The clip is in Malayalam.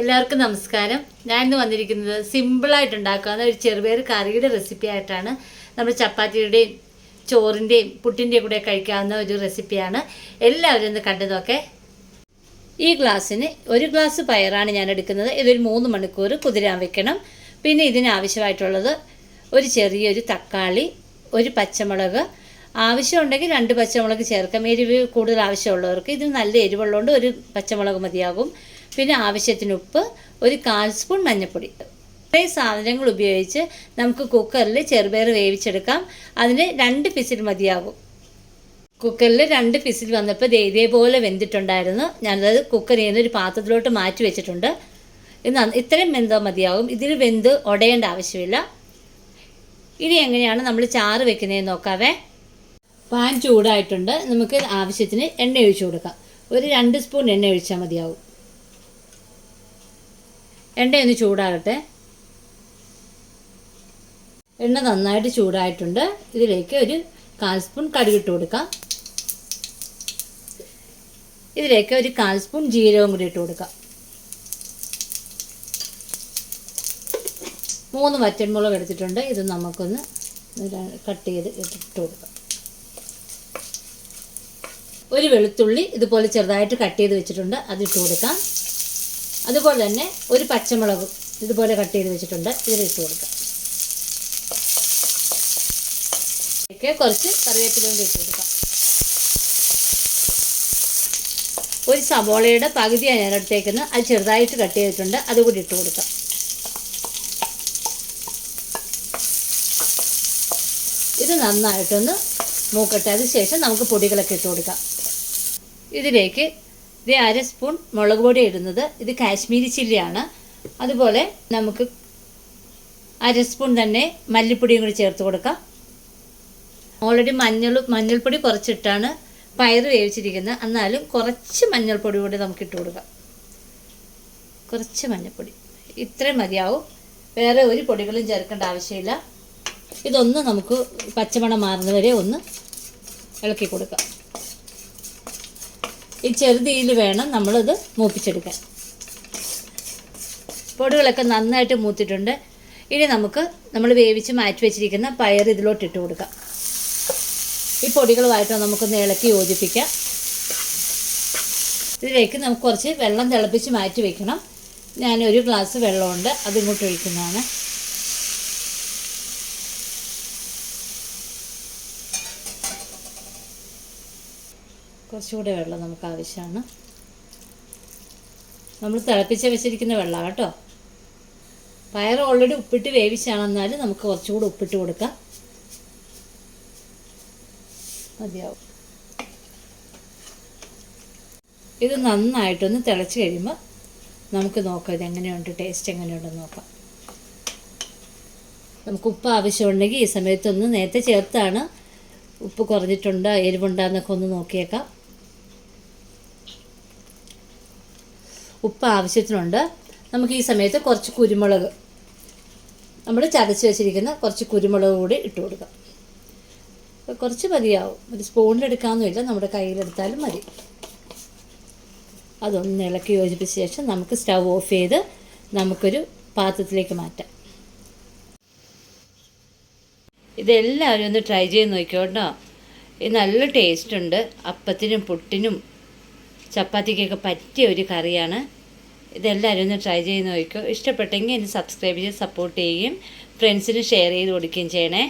എല്ലാവർക്കും നമസ്കാരം. ഞാൻ ഇന്ന് വന്നിരിക്കുന്നത് സിമ്പിളായിട്ട് ഉണ്ടാക്കാവുന്ന ഒരു ചെറുപയർ കറിയുടെ റെസിപ്പി ആയിട്ടാണ്. നമ്മൾ ചപ്പാത്തിയുടെയും ചോറിന്റെയും പുട്ടിന്റെയും കൂടെ കഴിക്കാവുന്ന ഒരു റെസിപ്പിയാണ് എല്ലാവരും ഒന്ന് കണ്ടു നോക്കേ. ഈ ഗ്ലാസ്സിന് ഒരു ഗ്ലാസ് പയറാണ് ഞാൻ എടുക്കുന്നത്. ഇതൊരു മൂന്ന് മണിക്കൂർ കുതിരാൻ വെക്കണം. പിന്നെ ഇതിനാവശ്യമായിട്ടുള്ളത് ഒരു ചെറിയൊരു തക്കാളി ഒരു പച്ചമുളക്. ആവശ്യമുണ്ടെങ്കിൽ രണ്ട് പച്ചമുളക് ചേർക്കാം. എരിവ് കൂടുതൽ ആവശ്യമുള്ളവർക്ക് ഇത് നല്ല എരിവുള്ളതുകൊണ്ട് ഒരു പച്ചമുളക് മതിയാകും. പിന്നെ ആവശ്യത്തിന് ഉപ്പ് ഒരു കാൽ സ്പൂൺ മഞ്ഞൾപ്പൊടി ഇത്രയും സാധനങ്ങൾ ഉപയോഗിച്ച് നമുക്ക് കുക്കറിൽ ചെറുപയർ വേവിച്ചെടുക്കാം. അതിന് രണ്ട് പിസിൽ മതിയാകും. കുക്കറിൽ രണ്ട് പിസിൽ വന്നപ്പോൾ ദേ ഇതേപോലെ വെന്തിട്ടുണ്ടായിരുന്നു. ഞാനത് കുക്കറിൽ നിന്ന് ഒരു പാത്രത്തിലോട്ട് മാറ്റി വെച്ചിട്ടുണ്ട്. ഇത് ഇത്രയും വെന്തോ മതിയാകും. ഇതിൽ വെന്ത് ഉടയേണ്ട ആവശ്യമില്ല. ഇനി എങ്ങനെയാണ് നമ്മൾ ചാറ് വെക്കുന്നതെന്ന് നോക്കാവേ. പാൻ ചൂടായിട്ടുണ്ട്. നമുക്ക് ആവശ്യത്തിന് എണ്ണ ഒഴിച്ചു കൊടുക്കാം. ഒരു രണ്ട് സ്പൂൺ എണ്ണ ഒഴിച്ചാൽ മതിയാവും. എണ്ണ ഒന്ന് ചൂടാകട്ടെ. എണ്ണ നന്നായിട്ട് ചൂടായിട്ടുണ്ട്. ഇതിലേക്ക് ഒരു കാൽ സ്പൂൺ കടുകിട്ട് കൊടുക്കാം. ഇതിലേക്ക് ഒരു കാൽ സ്പൂൺ ജീരകം കൂടി ഇട്ട് കൊടുക്കാം. മൂന്ന് വറ്റൻമുളക് എടുത്തിട്ടുണ്ട്. ഇത് നമുക്കൊന്ന് കട്ട് ചെയ്ത് ഇട്ട് കൊടുക്കാം. ഒരു വെളുത്തുള്ളി ഇതുപോലെ ചെറുതായിട്ട് കട്ട് ചെയ്ത് വെച്ചിട്ടുണ്ട്. അതിട്ട് കൊടുക്കാം. അതുപോലെ തന്നെ ഒരു പച്ചമുളകും ഇതുപോലെ കട്ട് ചെയ്ത് വെച്ചിട്ടുണ്ട്. ഇതിലിട്ട് കൊടുക്കാം. ഇതിലേക്ക് കുറച്ച് കറിവേപ്പില കൂടി ഇട്ട് കൊടുക്കാം. ഒരു സവോളയുടെ പകുതിയാണ് ഞാൻ എടുത്തേക്കുന്നത്. അത് ചെറുതായിട്ട് കട്ട് ചെയ്തിട്ടുണ്ട്. അതുകൂടി ഇട്ട് കൊടുക്കാം. ഇത് നന്നായിട്ടൊന്ന് മൂക്കട്ടെ. അതിന് ശേഷം നമുക്ക് പൊടികളൊക്കെ ഇട്ട് കൊടുക്കാം. ഇതിലേക്ക് ഇത് അര സ്പൂൺ മുളക് പൊടി ഇടുന്നത്. ഇത് കാശ്മീരി ചില്ലിയാണ്. അതുപോലെ നമുക്ക് അര സ്പൂൺ തന്നെ മല്ലിപ്പൊടിയും കൂടി ചേർത്ത് കൊടുക്കാം. ഓൾറെഡി മഞ്ഞൾ മഞ്ഞൾപ്പൊടി കുറച്ചിട്ടാണ് പയർ വേവിച്ചിരിക്കുന്നത്. എന്നാലും കുറച്ച് മഞ്ഞൾപ്പൊടി കൂടി നമുക്ക് ഇട്ട് കൊടുക്കാം. കുറച്ച് മഞ്ഞൾപ്പൊടി. ഇത്രയും മതിയാവും. വേറെ ഒരു പൊടികളും ചേർക്കേണ്ട ആവശ്യമില്ല. ഇതൊന്ന് നമുക്ക് പച്ചമണം മാറുന്നവരെ ഒന്ന് ഇളക്കി കൊടുക്കാം. ഈ ചെറുതീയിൽ വേണം നമ്മളിത് മൂപ്പിച്ചെടുക്കാൻ. പൊടികളൊക്കെ നന്നായിട്ട് മൂത്തിട്ടുണ്ട്. ഇനി നമുക്ക് നമ്മൾ വേവിച്ച് മാറ്റി വെച്ചിരിക്കുന്ന പയർ ഇതിലോട്ട് ഇട്ട് കൊടുക്കാം. ഈ പൊടികളുമായിട്ട് നമുക്ക് ഇളക്കി യോജിപ്പിക്കാം. ഇതിലേക്ക് നമുക്ക് കുറച്ച് വെള്ളം തിളപ്പിച്ച് മാറ്റി വെക്കണം. ഞാൻ ഒരു ഗ്ലാസ് വെള്ളമുണ്ട് അതിങ്ങോട്ട് ഒഴിക്കുന്നതാണ്. കുറച്ചുകൂടെ വെള്ളം നമുക്ക് ആവശ്യമാണ് നമ്മൾ തിളപ്പിച്ച് വെച്ചിരിക്കുന്ന വെള്ളമാണ് കേട്ടോ. പയർ ഓൾറെഡി ഉപ്പിട്ട് വേവിച്ചാണെന്നാലും നമുക്ക് കുറച്ചുകൂടെ ഉപ്പിട്ട് കൊടുക്കാം. മതിയാവും. ഇത് നന്നായിട്ടൊന്ന് തിളച്ച് കഴിയുമ്പോൾ നമുക്ക് നോക്കാം ഇത് എങ്ങനെയുണ്ട് ടേസ്റ്റ് എങ്ങനെയുണ്ടെന്ന് നോക്കാം. നമുക്ക് ഉപ്പ് ആവശ്യമുണ്ടെങ്കിൽ ഈ സമയത്തൊന്ന് നേരത്തെ ചേർത്താണ്. ഉപ്പ് കുറഞ്ഞിട്ടുണ്ട് എരിവുണ്ടാന്നൊക്കെ ഒന്ന് നോക്കിയേക്കാം. ഉപ്പ് ആവശ്യത്തിനുണ്ട്. നമുക്ക് ഈ സമയത്ത് കുറച്ച് കുരുമുളക്. നമ്മൾ ചതച്ച് വെച്ചിരിക്കുന്ന കുറച്ച് കുരുമുളക് കൂടി ഇട്ട് കൊടുക്കാം. കുറച്ച് മതിയാവും. ഒരു സ്പൂണിലെടുക്കാമെന്നില്ല നമ്മുടെ കയ്യിലെടുത്താലും മതി. അതൊന്ന് ഇളക്കി യോജിപ്പിച്ച ശേഷം നമുക്ക് സ്റ്റൗ ഓഫ് ചെയ്ത് നമുക്കൊരു പാത്രത്തിലേക്ക് മാറ്റാം. ഇതെല്ലാവരും ഒന്ന് ട്രൈ ചെയ്ത് നോക്കിയോ കേട്ടോ ഇത് നല്ല ടേസ്റ്റ് ഉണ്ട്. അപ്പത്തിനും പുട്ടിനും ചപ്പാത്തിക്കൊക്കെ പറ്റിയ ഒരു കറിയാണ്. ഇതെല്ലാവരും ഒന്ന് ട്രൈ ചെയ്ത് നോക്കിക്കോ ഇഷ്ടപ്പെട്ടെങ്കിൽ എന്നെ സബ്സ്ക്രൈബ് ചെയ്ത് സപ്പോർട്ട് ചെയ്യുകയും ഫ്രണ്ട്സിന് ഷെയർ ചെയ്ത് കൊടുക്കുകയും ചെയ്യണേ.